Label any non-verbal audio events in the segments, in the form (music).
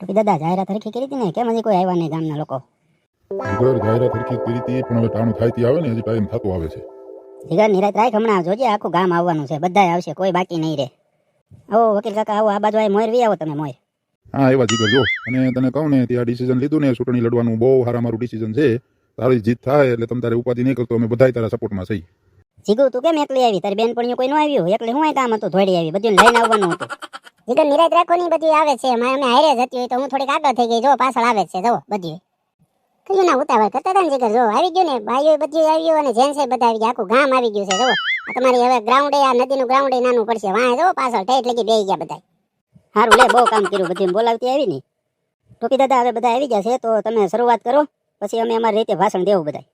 તો કે દાદા જાહેરાત હરખી કરી હતી ને? કેમ હજી કોઈ આવ્યા નહીં ગામના લોકો? ઘર જાહેરાત હરખી કરી હતી પણ હવે ટાણું થાય આવે ને હજી ટાઈમ થતો આવે છે. જીગર નિરાત રાખ હમણાં જોજે આખું ગામ આવવાનું છે બધા આવશે કોઈ બાકી નહીં રહે. આવો વકીલ કાકા આવો આ બાજુ આ મોર વી આવો તમે મોર હા એવા જીગર જો. અને તને કહું ને ત્યાં ડિસિઝન લીધું ને ચૂંટણી લડવાનું બહુ સારા મારું ડિસિઝન છે. તારી જીત થાય એટલે તમે તારે ઉપાધિ નહીં કરતો અમે બધાય તારા સપોર્ટમાં છીએ. જીગુ તું કેમ એકલી આવી? તારી બેનપણીઓ કોઈ ન આવ્યું? એકલી હું કામ હતું થોડી આવી બધું લઈને આવવાનું હતું. જીગર નિરાત રાખવાની બધી આવે છે. અમે અમે હારે જતી હોય તો હું થોડીક આગળ થઈ ગઈ. જો, પાછળ આવે છે. જો, બધી કયું ના ઉતાવળ કરતા હતા ને જીગર? જો, આવી ગયું ને? ભાઈઓ બધી ગયું અને જેન્ટ્સ બધા આવી ગયા. આખું ગામ આવી ગયું છે. જો તમારી હવે ગ્રાઉન્ડ આ નદીનું ગ્રાઉન્ડ નાનું પડશે. વાંહે જો, પાછળ ઠેઠ લગી બેસી ગયા બધા સારું લે, બહુ કામ કર્યું બધું બોલાવતી આવી ને? ટોપી દાદા હવે બધા આવી ગયા છે, તો તમે શરૂઆત કરો. પછી અમે અમારી રીતે ભાષણ દેવું બધા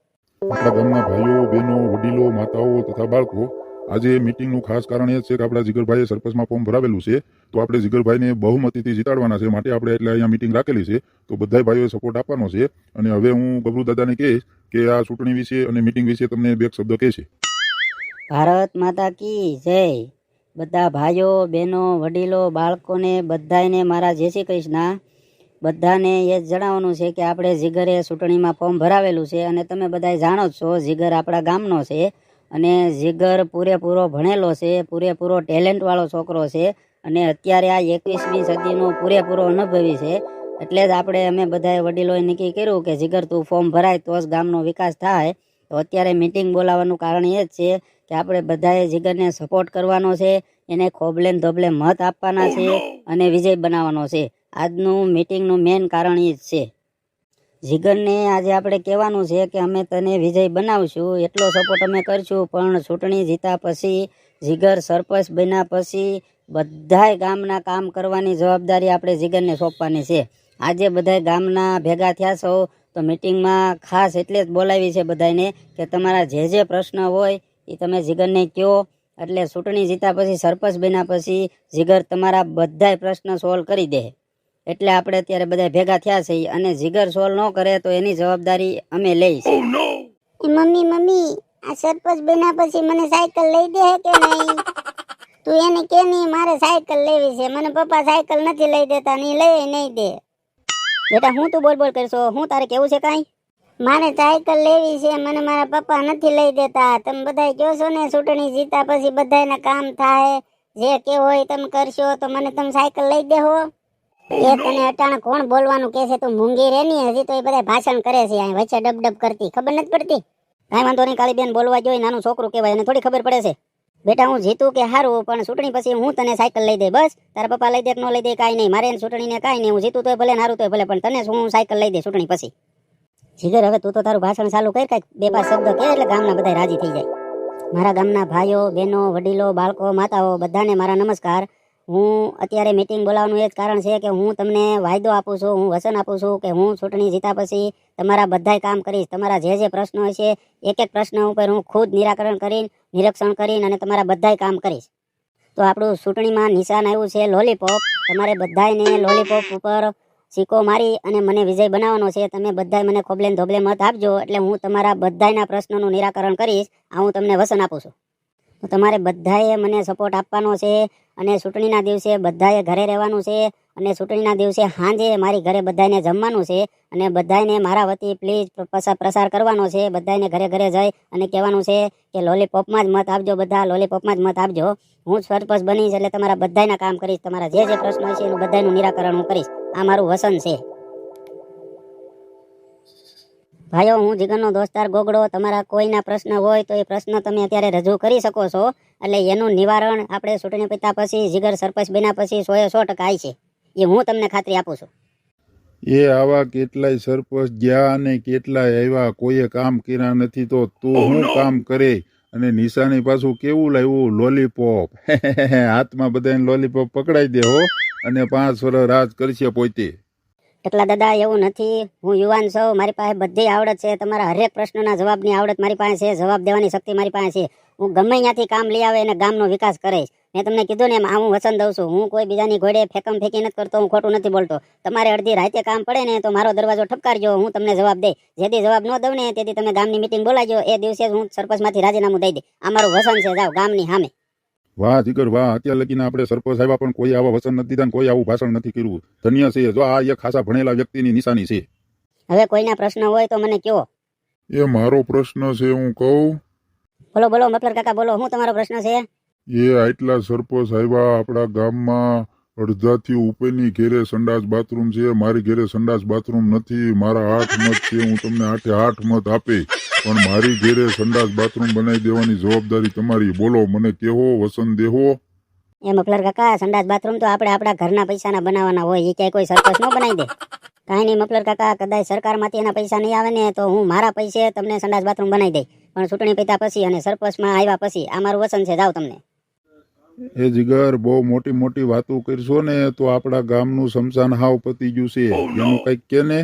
આપણા ગામના ભાઈઓ, બહેનો, વડીલો, માતાઓ તથા બાળકો આજે મિટિંગનું ખાસ કારણ એ છે કે આપણા જીગરભાઈએ સરપંચમાં ફોર્મ ભરાવેલું છે, તો આપણે જીગરભાઈને બહુમતીથી જીતાડવાના છે માટે આપણે એટલે અહીંયા મિટિંગ રાખેલી છે. તો બધાય ભાઈઓએ સપોર્ટ આપવાનો છે અને હવે હું ગબરુ દાદાને કહીશ કે આ ચૂંટણી વિશે અને મીટિંગ વિશે તમને બે શબ્દ કહેશે ભારત માતા કી જય. બધા ભાઈઓ, બહેનો, વડીલો, બાળકોને બધાને મારા જય શ્રી કૃષ્ણ. બધાને એ જણાવવાનું છે કે આપણે જીગરે ચૂંટણીમાં ફોર્મ ભરાવેલું છે અને તમે બધા જાણો જ છો, જીગર આપણા ગામનો છે. અને જીગર પૂરેપૂરો ભણેલો છે, પૂરેપૂરો ટેલેન્ટવાળો છોકરો છે અને અત્યારે આ એકવીસમી સદીનો પૂરેપૂરો અનુભવી છે. એટલે જ આપણે અમે બધાએ વડીલોએ નક્કી કર્યું કે જીગર તું ફોર્મ ભરાય તો જ ગામનો વિકાસ થાય. તો અત્યારે મિટિંગ બોલાવવાનું કારણ એ જ છે કે આપણે બધાએ જીગરને સપોર્ટ કરવાનો છે, એને ખોબલે ધોબલે મત આપવાના છે અને વિજય બનાવવાનો છે. આજનું મિટિંગનું મેઇન કારણ એ જ છે. જીગરને આજે આપણે કહેવાનું છે કે અમે તને વિજય બનાવશું, એટલો સપોર્ટ અમે કરશું, પણ ચૂંટણી જીતા પછી, જીગર સરપંચ બન્યા પછી, બધાય ગામના કામ કરવાની જવાબદારી આપણે જીગરને સોંપવાની છે. આજે બધાય ગામના ભેગા થયા છો, તો મિટિંગમાં ખાસ એટલે જ બોલાવી છે બધાને કે તમારા જે જે પ્રશ્ન હોય એ તમે જીગરને કહો એટલે ચૂંટણી જીતા પછી, સરપંચ બન્યા પછી, જીગર તમારા બધાય પ્રશ્ન સોલ્વ કરી દે. એટલે આપણે અત્યારે બધા ભેગા થયા છે અને જીગર સોલ ન કરે તો એની જવાબદારી અમે લઈશ એ મમ્મી મમ્મી આ સરપંચ બન્યા પછી મને સાયકલ લઈ દે કે નહીં? તું એને કે નહીં મારે સાયકલ લેવી છે. મને પપ્પા સાયકલ નથી લઈ દેતા નહીં લઈ નહીં દે. બેટા હું તું બોલ બોલ કરશો? હું તારે કેવું છે કાંઈ? મારે સાયકલ લેવી છે મને મારા પપ્પા નથી લઈ દેતા. તમે બધા કહો છો ને ચૂંટણી જીતા પછી બધાને કામ થાય. જે કેવું હોય તમે કરશો તો મને તમે સાયકલ લઈ દેહો એ તને અટાણે કોણ બોલવાનું કે છે? તું મૂંગી રે ની હજી તો એ બધા ભાષણ કરે છે અહીં વચ્ચે ડબ ડબ કરતી. ખબર નથી પડતી? કાંઈ વાંધો નહીં કાળી બેન બોલવા જોઈએ નાનું છોકરું કહેવાય એને થોડી ખબર પડે છે. બેટા હું જીતું કે હારું પણ ચૂંટણી પછી હું તને સાયકલ લઈ દે બસ. તારા પપ્પા લઈ દે કે ન લઈ દે કાંઈ નહીં. મારે ચૂંટણીને કાંઈ નહીં. હું જીતું તોય ભલે હારું તોય ભલે પણ તને હું સાયકલ લઈ દે ચૂંટણી પછી? જીગર હવે તું તો તારું ભાષણ ચાલુ કર કાંઈક બે પાંચ શબ્દ કે એટલે ગામના બધા રાજી થઈ જાય. મારા ગામના ભાઈઓ બહેનો વડીલો બાળકો માતાઓ બધાને મારા નમસ્કાર. હું અત્યારે મિટિંગ બોલાવવાનું એ જ કારણ છે કે હું તમને વાયદો આપું છું, હું વચન આપું છું કે હું ચૂંટણી જીતા પછી તમારા બધાય કામ કરીશ. તમારા જે જે પ્રશ્નો હશે, એક એક પ્રશ્ન ઉપર હું ખુદ નિરાકરણ કરીને, નિરીક્ષણ કરીને અને તમારા બધાય કામ કરીશ. તો આપણું ચૂંટણીમાં નિશાન આવ્યું છે લોલીપોપ તમારે બધાયને લોલીપોપ ઉપર સિક્કો મારી અને મને વિજય બનાવવાનો છે. તમે બધાય મને ખોબલે ધોબલે મત આપજો એટલે હું તમારા બધાયના પ્રશ્નોનું નિરાકરણ કરીશ. આ હું તમને વચન આપું છું. તમારે બધાએ મને સપોર્ટ આપવાનો છે અને ચૂંટણીના દિવસે બધાએ ઘરે રહેવાનું છે અને ચૂંટણીના દિવસે સાંજે મારી ઘરે બધાને જમવાનું છે અને બધાને મારા વતી પ્લીઝ પ્રસાર કરવાનો છે. બધાને ઘરે ઘરે જઈ અને કહેવાનું છે કે લોલીપોપમાં જ મત આપજો બધા લોલીપોપમાં જ મત આપજો. હું સરપંચ બનીશ એટલે તમારા બધાયના કામ કરીશ. તમારા જે જે પ્રશ્નો છે એનું બધાયનું નિરાકરણ હું કરીશ. આ મારું વસન છે. ભાઈઓ હું જીગનનો દોસ્તાર ગોગડો તમારા કોઈના પ્રશ્ન હોય તો એ પ્રશ્ન તમે અત્યારે રજૂ કરી શકો છો. એટલે એનું નિવારણ આપણે ચૂંટણી પિતા પછી જીગર સરપંચ બન્યા પછી સો એ સો ટકા આવી છે. એ હું તમને ખાતરી આપું છું. એ આવા કેટલાય સરપંચ ગયા અને કેટલાય આવ્યા કોઈએ કામ કર્યા નથી તો તું શું કામ કરે? અને નિશાની પાછું કેવું લાવ્યું? લોલીપોપ. (laughs) હાથમાં બધાને લોલીપોપ પકડાઈ દે હો. અને પાંચ વર્ષ રાજ કરશે પોતે. ટકલા દાદા, એવું નથી. હું યુવાન છું. મારી પાસે બધી આવડત છે. તમારા હરેક પ્રશ્નના જવાબની આવડત મારી પાસે છે. જવાબ દેવાની શક્તિ મારી પાસે છે. હું ગમે ત્યાંથી કામ લઈ આવે અને ગામનો વિકાસ કરીશ મેં તમને કીધું ને એમ હું વચન દઉં છું. હું કોઈ બીજાની ઘોડે ફેકમ ફેંકી નથી કરતો. હું ખોટું નથી બોલતો. તમારે અડધી રાતે કામ પડે ને, તો મારો દરવાજો ઠપકારજો. હું તમને જવાબ દઈ જેથી જવાબ ન દઉં ને, તેથી તમે ગામની મિટિંગ બોલાવજો. એ દિવસે હું સરપંચમાંથી રાજીનામું દઈ દે. આ મારું વસન છે. જાઓ, ગામની સામે. વાહ જીગર વાહ અત્યાર લગીને આપણે સરપંચ આવ્યા પણ કોઈ આવા વચન નથી દીધા કોઈ આવું ભાષણ નથી કર્યું. ધન્ય છે. જો આ એક ખાસા ભણેલા વ્યક્તિની નિશાની છે. હવે કોઈના પ્રશ્ન હોય તો મને કયો? એ મારો પ્રશ્ન છે હું કહું. બોલો બોલો મફલર કાકા બોલો હું તમારો પ્રશ્ન છે? એ આટલા સરપંચ આવ્યા આપણા ગામમાં અડધાથી ઉપરની ઘેરે સંડાસ બાથરૂમ છે. મારી ઘેરે સંડાસ બાથરૂમ નથી. મારા આઠ મત છે. હું તમને આઠે આઠ મત આપે. પણ મારી ઘેરે સંડાસ બાથરૂમ બનાવી દેવાની જવાબદારી તમારી. બોલો મને કેવો વસન દેહો. એ મફલર કાકા સંડાસ બાથરૂમ તો આપણે આપણા ઘરના પૈસાના બનાવવાના હોય એ ક્યાંય કોઈ સરપંચ ન બનાવી દે. કાંઈ નહીં મફલર કાકા કદાચ સરકારમાંથી એના પૈસા નહીં આવે ને તો હું મારા પૈસે તમને સંડાસ બાથરૂમ બનાવી દઈ. પણ ચૂંટણી પૈતા પછી અને સરપંચમાં આવ્યા પછી આ મારું વસન છે જાવ તમને. એ જીગર બહુ મોટી મોટી વાતો કરશો ને તો આપણા ગામનું શમશાન હાવ પતી ગયું છે એનું કંઈક કે ને?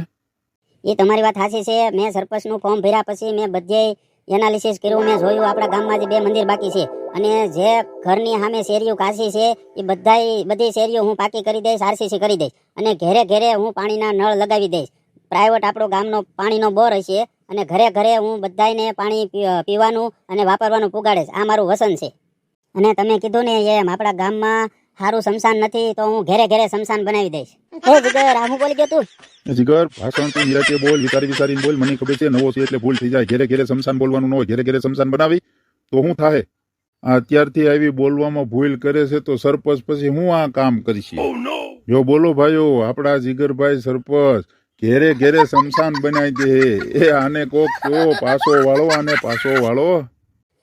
એ તમારી વાત સાચી છે. મેં સરપંચનું ફોર્મ ભર્યા પછી મેં બધે એનાલિસિસ કર્યું. મેં જોયું આપણા ગામમાં જે બે મંદિર બાકી છે. અને જે ઘરની સામે શેરીઓ કાશી છે એ બધાય, બધી શેરીઓ હું પાકી કરી દઈશ, આરસીસી કરી દઈશ. અને ઘેરે ઘેરે હું પાણીના નળ લગાવી દઈશ. પ્રાઇવેટ આપણો ગામનો પાણીનો બોર હશે અને ઘરે ઘરે હું બધાને પાણી પીવાનું અને વાપરવાનું પુગાડીશ. આ મારું વસન છે. અને તમે કીધું ને એમ આપણા ગામમાં સારું શમશાન નથી તો હું ઘેરે ઘેરે શમશાન બનાવી દઈશ. હે જીગર આમ બોલી ગયો તું? જીગર ભાષણ તું નિરાતે બોલ વિચારી વિચારીને બોલ મને ખબર છે નવો છે એટલે ભૂલ થઈ જાય. ઘેરે ઘેરે શમશાન બોલવાનું ન હોય ઘેરે ઘેરે શમશાન બનાવી તો હું થાય આ અત્યારથી આવી બોલવામાં ભૂલ કરે છે તો સરપંચ પછી હું આ કામ કરીશ? જો બોલો ભાઈઓ આપણા જીગરભાઈ સરપંચ ઘેરે ઘેરે શમશાન બનાવી દે. એ આને કોક તો પાસો વાળો આને પાસો વાળો.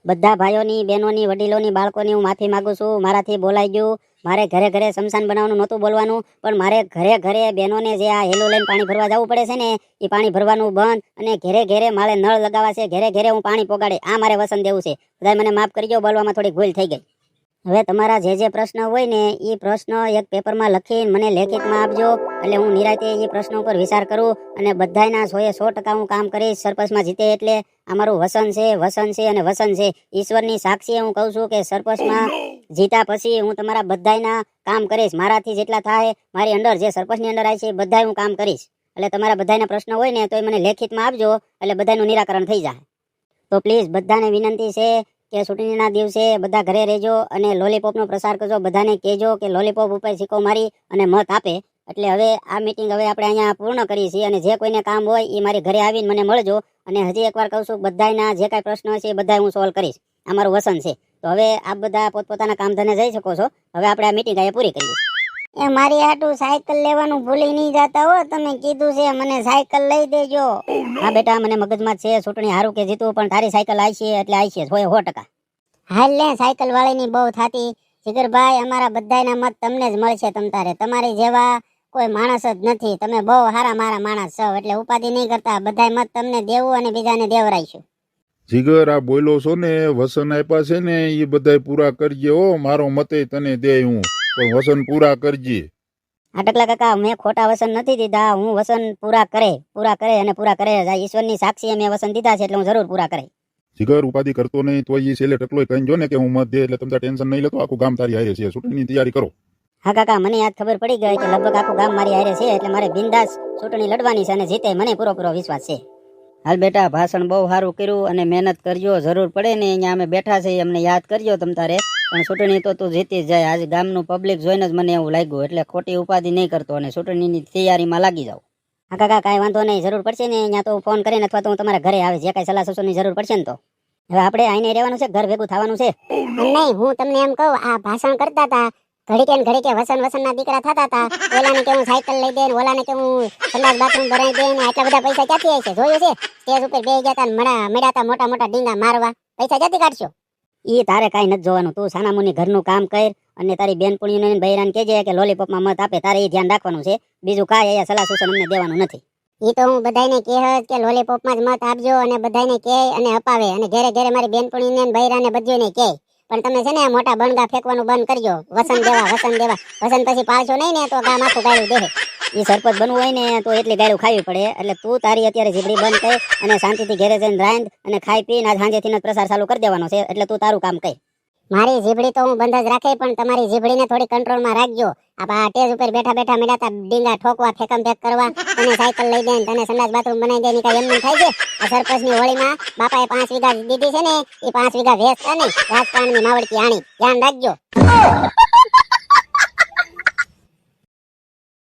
બધા ભાઈઓની, બહેનોની, વડીલોની, બાળકોની હું માફી માગું છું. મારાથી બોલાઈ ગયું. મારે ઘરે ઘરે શમશાન બનાવવાનું નહોતું બોલવાનું. પણ મારે ઘરે ઘરે બહેનોને જે આ હેલો લઈને પાણી ભરવા જવું પડે છે ને, એ પાણી ભરવાનું બંધ અને ઘરે ઘરે મારે નળ લગાવવા છે. ઘરે ઘરે હું પાણી પોગાડે. આ મારે વસન દેવું છે. બધા મને માફ કરજો. બોલવામાં થોડી ભૂલ થઈ ગઈ. હવે તમારા જે જે પ્રશ્ન હોય ને એ પ્રશ્ન એક પેપરમાં લખીને મને લેખિતમાં આપજો. એટલે હું નિરાતે એ પ્રશ્ન ઉપર વિચાર કરું અને બધાના સોએ સો ટકા હું કામ કરીશ. સરપંચમાં જીતે એટલે અમારું વસન છે વસન છે અને વસન છે. ઈશ્વરની સાક્ષીએ હું કહું છું કે સરપંચમાં જીતા પછી હું તમારા બધાના કામ કરીશ. મારાથી જેટલા થાય, મારી અંડર જે સરપંચની અંડર આવી છે એ બધા હું કામ કરીશ. એટલે તમારા બધાયના પ્રશ્ન હોય ને તો એ મને લેખિતમાં આપજો. એટલે બધાનું નિરાકરણ થઈ જાય. તો પ્લીઝ બધાને વિનંતી છે કે ચૂંટણીના દિવસે બધા ઘરે રહેજો અને લોલીપોપનો પ્રસાર કરજો. બધાને કહેજો કે લોલીપોપ ઉપર સિક્કો મારી અને મત આપે. એટલે હવે આ મિટિંગ હવે આપણે અહીંયા પૂર્ણ કરીએ છીએ અને જે કોઈને કામ હોય એ મારી ઘરે આવીને મને મળજો અને હજી એકવાર કહું છું બધાના જે કાંઈ પ્રશ્નો છે એ બધા હું સોલ્વ કરીશ. આ મારું વસન છે. તો હવે આપ બધા પોતપોતાના કામ ધંધે જઈ શકો છો. હવે આપણે આ મિટિંગ અહીંયા પૂરી કરીએ. એ મારી હાટું સાયકલ લેવાનું ભૂલી નહીં જતા હો. તમે કીધું છે મને સાયકલ લઈ દેજો. હા બેટા મને મગજમાં છે ચૂંટણી હારું કે જીતવું પણ તારી સાયકલ આવી છે એટલે આવી છે સો સો ટકા. હાલ લે સાયકલ વાળીની બહુ થાતી. જીગરભાઈ અમારા બધાના મત તમને જ મળશે તમ તારે. તમારી જેવા કોઈ માણસ જ નથી. તમે બહુ હારા મારા માણસ છો એટલે ઉપાધિ નહીં કરતા. બધાય મત તમને દેવું અને બીજાને દેવરાઈશું. જીગર આ બોલો છો ને વસન આપ્યા છે ને એ બધાય પૂરા કરજે હો. મારો મતે તને દે હું. પણ વસન પૂરા કરજે. આટકલા કાકા મેં ખોટા વસન નથી દીધા. હું વસન પૂરા કરે પૂરા કરે અને પૂરા કરે. ઈશ્વરની સાક્ષી મેં વસન દીધા છે એટલે હું જરૂર પૂરા કરે. જીગર ઉપાધિ કરતો નહીં તો એ છેલ્લે ટકલો કહી જો ને કે હું મત દે એટલે તમને ટેન્શન નહીં લેતો આખું ગામ તારી હારે છે. ચૂંટણીની તૈયારી કરો. હા કાકા મને યાદ ખબર પડી ગઈ કે લગભગ આખું ગામ મારી હારે છે એટલે મારે બિંદાસ ચૂંટણી લડવાની છે અને જીતે મને પૂરો પૂરો વિશ્વાસ છે. હાલ બેટા ભાષણ બહુ સારું કર્યું અને મહેનત કરજો જરૂર પડે ને અહીંયા અમે બેઠા છે અમને યાદ કરજો તમ તારે પણ ચૂંટણી તો તું જીતી જાય. આજે ગામનું પબ્લિક જોઈને જ મને એવું લાગ્યું. એટલે ખોટી ઉપાધિ નહીં કરતો અને ચૂંટણીની તૈયારીમાં લાગી જાવ હા કાકા કાંઈ વાંધો નહીં. જરૂર પડશે ને અહીંયા તો ફોન કરીને અથવા તો હું તમારા ઘરે આવે જે કાંઈ સલાહ સૂચનની જરૂર પડશે ને તો. હવે આપણે આઈને રહેવાનું છે? ઘર ભેગું થવાનું છે? નહીં હું તમને એમ કહું આ ભાષણ કરતા હતા. ઘડીકે ને ઘડીકે વસન વસન ના દીકરા થતા હતા. ઓલાને કે હું સાયકલ લઈ દે ને ઓલાને કે હું સંડાસ બાથરૂમ ભરાઈ દે ને આટલા બધા પૈસા ક્યાંથી આવશે જોયું છે? સ્ટેજ ઉપર બે ગયા હતા મળ્યા મળ્યા મોટા મોટા ડીંગા મારવા. પૈસા ક્યાંથી કાઢશો? ઈ તારે કાંઈ નથી જોવાનું. તું સાનામુની ઘરનું કામ કર અને તારી બેનપુણીઓને બૈરાને કહેજે કે લોલીપોપમાં મત આપે, તારે એ ધ્યાન રાખવાનું છે. બીજું કાંઈ અહીંયા સલાહ સૂચન અમને દેવાનું નથી. એ તો હું બધાને કહે કે લોલીપોપમાં જ મત આપજો અને બધાને કહે અને અપાવે અને ઘરે ઘરે મારી બેનપણીને બૈરાને બધીને કહે. પણ તમે છે ને મોટા બણગા ફેંકવાનું બંધ કરજો. વસન દેવા વસન દેવા. વસન પછી પાળશો નહીં ને તો ગામ આખું ગાયું દેહે. એ સરપંચ બનવું હોય ને તો એટલી ગાયું ખાવી પડે. એટલે તું તારી અત્યારે જીબડી બંધ કર અને શાંતિથી ઘેરે જઈને રાંધ અને ખાઈ પીને આજ સાંજેથી પ્રસાર ચાલુ કરી દેવાનો છે. એટલે તું તારું કામ કર. મારી જીભડી તો હું બંધ જ રાખે, પણ તમારી જીભડીને થોડી કંટ્રોલમાં રાખજો. આપા સ્ટેજ ટેજ ઉપર બેઠા બેઠા મેળાતા ડીંગા ઠોકવા, ફેકમ ફેક કરવા તને સાયકલ લઈ દે તને સંડાસ બાથરૂમ બનાવી દે ની કાંઈ થાય છે? આ સરપંચની હોળીમાં બાપાએ પાંચ વીઘા દીધી છે ને, એ પાંચ વીઘા વેસ્ટ અને રાજકારણની માવડતી આણી. ધ્યાન રાખજો.